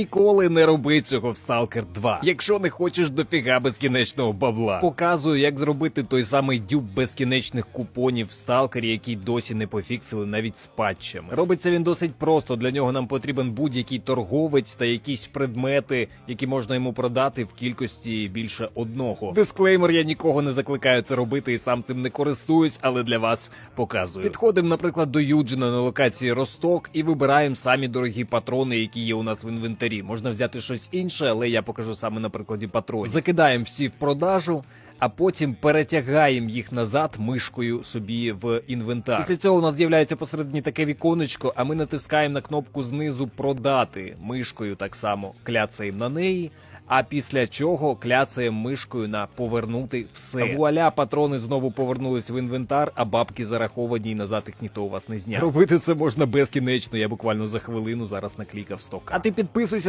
Ніколи не роби цього в Stalker 2, якщо не хочеш дофіга безкінечного бабла. Показую, як зробити той самий дюб безкінечних купонів в Сталкері, який досі не пофіксили навіть з патчами. Робиться він досить просто. Для нього нам потрібен будь-який торговець та якісь предмети, які можна йому продати в кількості більше одного. Дисклеймер, я нікого не закликаю це робити і сам цим не користуюсь, але для вас показую. Підходимо, наприклад, до Юджина на локації Росток і вибираємо самі дорогі патрони, які є у нас в інвентарі. Можна взяти щось інше, але я покажу саме на прикладі патронів. Закидаємо всі в продажу. А потім перетягаємо їх назад мишкою собі в інвентар. Після цього у нас з'являється посередині таке віконечко, а ми натискаємо на кнопку знизу продати мишкою так само кляцаємо на неї. А після чого кляцаємо мишкою на повернути все. Вуаля, патрони знову повернулись в інвентар, а бабки зараховані і назад їх ніхто у вас не зняв. Робити це можна безкінечно. Я буквально за хвилину зараз наклікав сток. А ти підписуйся.